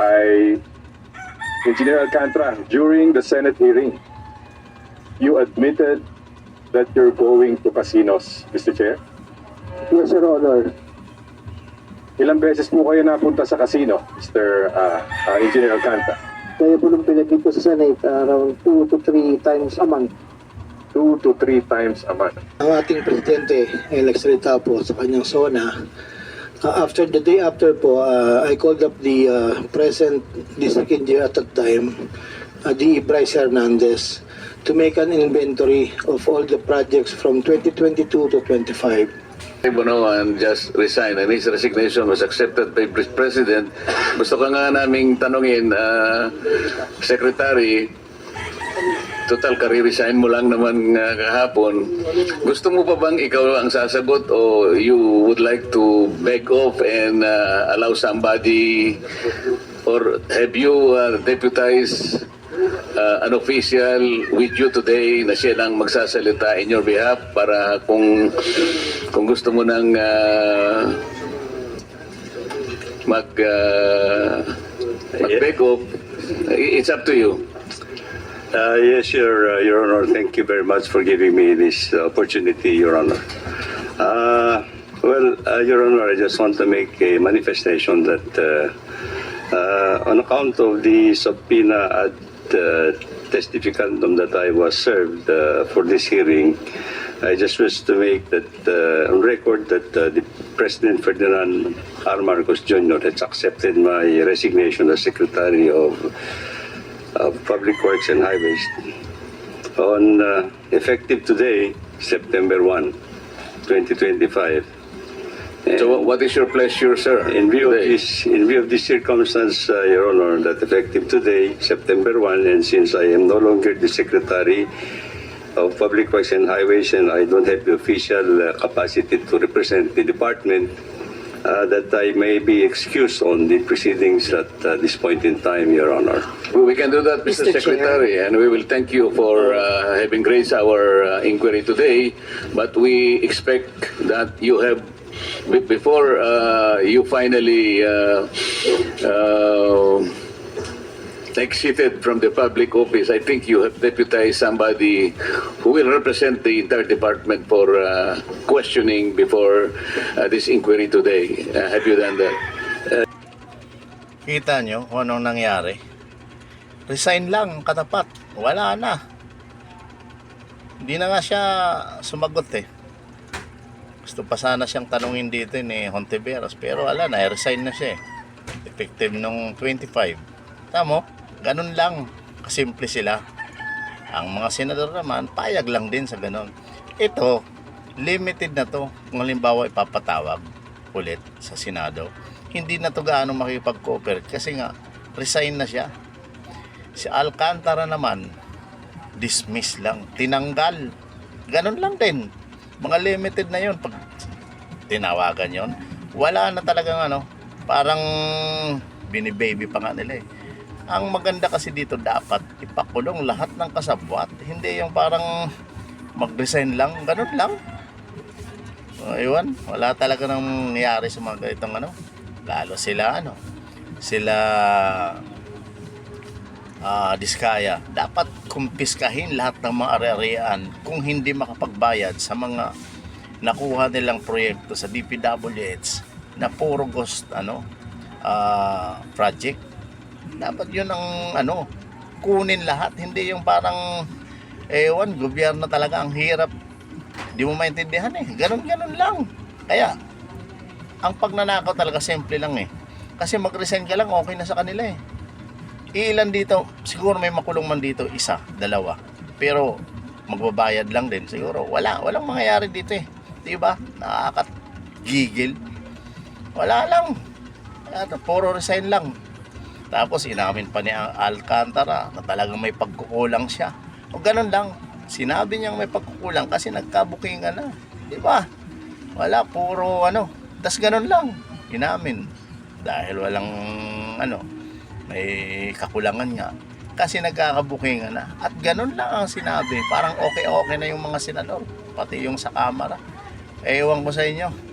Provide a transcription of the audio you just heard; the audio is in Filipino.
ay Engineer Alcantara, during the Senate hearing, you admitted that you're going to casinos, Mr. Chair. Yes, Your Honor. Ilang beses po kayo napunta sa casino, Mr. uh, uh, Engineer Alcantara? Kaya po nung pinagin ko sa Senate, around 2 to 3 times a month. Two to three times a month. Ang ating presidente, ay nagsalita po sa kanyang SONA. Uh, after the day after po, uh, I called up the uh, present district engineer at that time, uh, the Bryce Hernandez, to make an inventory of all the projects from 2022 to 25. Bonoan just resigned and his resignation was accepted by Pres- President. Gusto ka nga naming tanungin, ah, Secretary, total kare-resign mo lang naman nga kahapon. Gusto mo pa bang ikaw ang sasagot o you would like to back off and ah, allow somebody or have you uh, deputized uh, an official with you today na siya lang magsasalita in your behalf para kung kung gusto mo nang uh, mag uh, mag-back off, it's up to you. Uh, yes, Your, uh, Your Honor. Thank you very much for giving me this opportunity, Your Honor. Uh, well, uh, Your Honor, I just want to make a manifestation that uh, uh, on account of the subpoena at uh, testificandum that I was served uh, for this hearing, I just wish to make that uh, on record that uh, the President Ferdinand R. Marcos Jr. has accepted my resignation as Secretary of of Public Works and Highways on uh, effective today, September 1, 2025. And So what is your pleasure, sir? in view of today? this, in view of this circumstance, uh, Your Honor, that effective today, September 1, and since I am no longer the Secretary of Public Works and Highways and I don't have the official uh, capacity to represent the department, uh, that I may be excused on the proceedings at uh, this point in time, Your Honor. We can do that, Mr. Mr. Chair. Secretary, and we will thank you for uh, having raised our uh, inquiry today. But we expect that you have, be- before uh, you finally uh, uh, exited from the public office, I think you have deputized somebody who will represent the entire department for uh, questioning before uh, this inquiry today. Uh, have you done that? Kita nyo kung anong nangyari? Resign lang, katapat. Wala na. Hindi na nga siya sumagot eh. Gusto pa sana siyang tanungin dito ni Hontiveros. Pero wala na, resign na siya eh. Effective nung 25. Tamo, ganun lang. Kasimple sila. Ang mga senador naman, payag lang din sa ganun. Ito, limited na to. Kung halimbawa ipapatawag ulit sa Senado, hindi na to gaano makipag-cooperate kasi nga, resign na siya. Si Alcantara naman, dismiss lang, tinanggal. Ganun lang din. Mga limited na yon pag tinawagan yon wala na talagang ano, parang binibaby pa nga nila eh. Ang maganda kasi dito dapat ipakulong lahat ng kasabwat. Hindi yung parang mag-resign lang, ganun lang. O, iwan, wala talaga nang nangyari sa mga ganitong ano. Lalo sila ano, sila ah Diskaya, dapat kumpiskahin lahat ng mga ari-arian kung hindi makapagbayad sa mga nakuha nilang proyekto sa DPWH na puro ghost ano ah, project. Dapat yun ang ano kunin lahat, hindi yung parang ewan, gobyerno talaga ang hirap. Di mo maintindihan eh. Ganon-ganon lang. Kaya, ang pagnanakaw talaga simple lang eh. Kasi mag-resign ka lang, okay na sa kanila eh. Ilan dito, siguro may makulong man dito, isa, dalawa. Pero magbabayad lang din siguro. Wala, walang mangyayari dito eh. Di ba? Nakakagigil. Wala lang. Ano, puro resign lang. Tapos inamin pa ni Alcantara na talagang may pagkukulang siya. O ganun lang. Sinabi niyang may pagkukulang kasi nagkabukingan na. Di ba? Wala, puro ano. Tas ganun lang. Inamin. Dahil walang ano, may kakulangan nga. Kasi nagkakabukingan na. At ganun lang ang sinabi. Parang okay-okay na yung mga senador. Pati yung sa kamara. Ewan ko sa inyo.